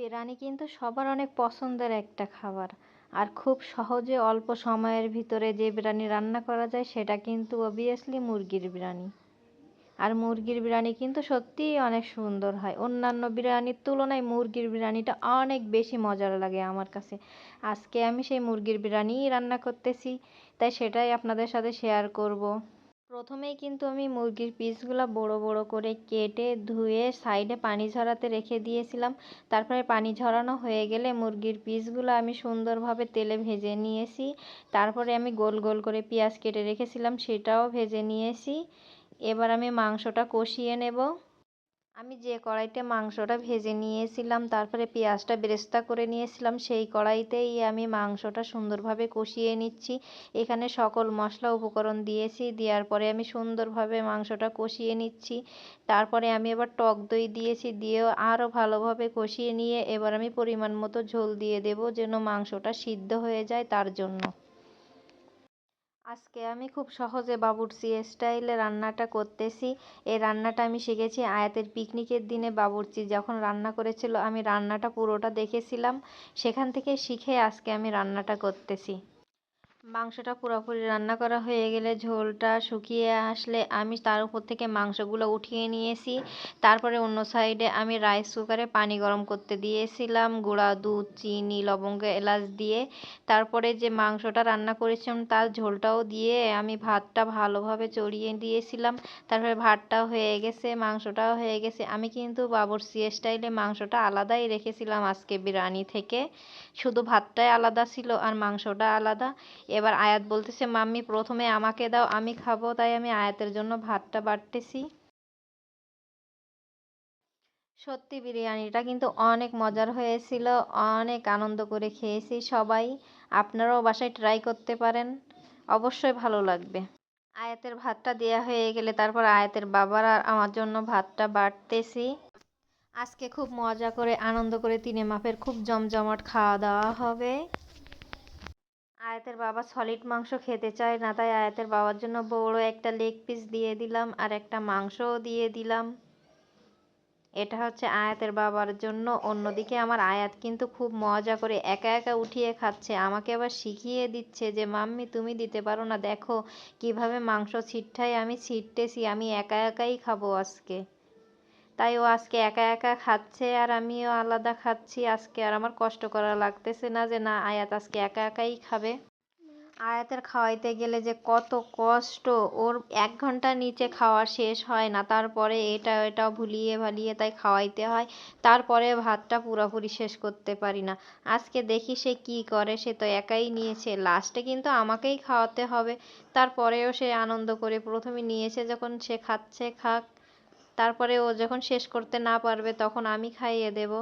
বিরিয়ানি কিন্তু সবার অনেক পছন্দের একটা খাবার। আর খুব সহজে অল্প সময়ের ভিতরে যে বিরিয়ানি রান্না করা যায়, সেটা কিন্তু অবভিয়াসলি মুরগির বিরিয়ানি। আর মুরগির বিরিয়ানি কিন্তু সত্যিই অনেক সুন্দর হয়। অন্যান্য বিরিয়ানির তুলনায় মুরগির বিরিয়ানিটা অনেক বেশি মজার লাগে আমার কাছে। আজকে আমি সেই মুরগির বিরিয়ানিই রান্না করতেছি, তাই সেটাই আপনাদের সাথে শেয়ার করব। প্রথমেই কিন্তু আমি মুরগির পিসগুলো বড় বড় করে কেটে ধুয়ে সাইডে পানি ঝরাতে রেখে দিয়েছিলাম। তারপরে পানি ঝরানো হয়ে গেলে মুরগির পিসগুলো আমি সুন্দরভাবে তেলে ভেজে নিয়েছি। তারপরে আমি গোল গোল করে পেঁয়াজ কেটে রেখেছিলাম, সেটাও ভেজে নিয়েছি। এবার আমি মাংসটা কষিয়ে নেব। আমি যে কড়াইতে মাংসটা ভেজে নিয়েছিলাম, তারপরে পেঁয়াজটা বেরেস্তা করে নিয়েছিলাম, সেই কড়াইতেই আমি মাংসটা সুন্দরভাবে কষিয়ে নিচ্ছি। এখানে সকল মশলা উপকরণ দিয়েছি, দেওয়ার পরে আমি সুন্দরভাবে মাংসটা কষিয়ে নিচ্ছি। তারপরে আমি এবার টক দই দিয়েছি, দিয়েও আরও ভালোভাবে কষিয়ে নিয়ে এবার আমি পরিমাণ মতো ঝোল দিয়ে দেব যেন মাংসটা সিদ্ধ হয়ে যায় তার জন্য। আজকে আমি খুব সহজে বাবুর্চি স্টাইলে রান্নাটা করতেছি। এই রান্নাটা আমি শিখেছি আয়াতের পিকনিকের দিনে বাবুর্চি। যখন রান্না করেছিল, আমি রান্নাটা পুরোটা দেখেছিলাম। সেখান থেকে শিখে আজকে আমি রান্নাটা করতেছি। মাংসটা পুরোপুরি রান্না করা হয়ে গেলে ঝোলটা শুকিয়ে আসলে আমি তার উপর থেকে মাংসগুলো উঠিয়ে নিয়েছি। তারপরে অন্য সাইডে আমি রাইস কুকারে পানি গরম করতে দিয়েছিলাম, গুঁড়া দুধ, চিনি, লবঙ্গ, এলাচ দিয়ে। তারপরে যে মাংসটা রান্না করেছিলাম তার ঝোলটাও দিয়ে আমি ভাতটা ভালোভাবে চড়িয়ে দিয়েছিলাম। তারপরে ভাতটাও হয়ে গেছে, মাংসটাও হয়ে গেছে। আমি কিন্তু বাবরসি স্টাইলে মাংসটা আলাদাই রেখেছিলাম আজকে বিরিয়ানি থেকে। শুধু ভাতটাই আলাদা ছিল আর মাংসটা আলাদা। এবার আয়াত বলতেছে, মাম্মি, প্রথমে আমাকে দাও, আমি খাব, তাই আমি আয়াতের জন্য ভাতটা বাড়তেছি। সত্যি বিরিয়ানিটা কিন্তু অনেক মজার হয়েছিল, অনেক আনন্দ করে খেয়েছি সবাই, আপনারাও বাসায় ট্রাই করতে পারেন, অবশ্যই ভালো লাগবে। আয়াতের ভাতটা দেওয়া হয়ে গেলে তারপর আয়াতের বাবার আর আমার জন্য ভাতটা বাড়তেছি। আজকে খুব মজা করে, আনন্দ করে, তিনে মাপের খুব জমজমাট খাওয়া দাওয়া হবে। আয়াতের বাবা সলিড মাংস খেতে চায় না, তাই আয়াতের বাবার জন্য বড় একটা লেগ পিস দিয়ে দিলাম আর একটা মাংসও দিয়ে দিলাম। এটা হচ্ছে আয়াতের বাবার জন্য। অন্যদিকে আমার আয়াত কিন্তু খুব মজা করে একা একা উঠিয়ে খাচ্ছে। আমাকে আবার শিখিয়ে দিচ্ছে যে, মাম্মি, তুমি দিতে পারো না। দেখো কীভাবে মাংস ছিটটাই আমি ছিটতেছি। আমি একা একাই খাব আজকে। তাই ও আজকে একা একা খাচ্ছে আর আমিও আলাদা খাচ্ছি আজকে আর আমার কষ্ট করা লাগতেছে না যে না, আয়াত আজকে একা একাই খাবে। আয়াতের খাওয়াইতে গেলে যে কত কষ্ট, ওর এক ঘণ্টার নিচে খাওয়া শেষ হয় না, তারপরে এটা এটা ভুলিয়ে ভালিয়ে তাই খাওয়াইতে হয়, তারপরে ভাতটা পুরোপুরি শেষ করতে পারি না। আজকে দেখি সে কি করে, সে তো একাই নিয়েছে লাস্টে কিন্তু আমাকেই খাওয়াতে হবে, তারপরেও সে আনন্দ করে প্রথমে নিয়েছে যখন সে খাচ্ছে, খাক। তারপরে ও যখন শেষ করতে না পারবে তখন আমি খাইয়ে দেব।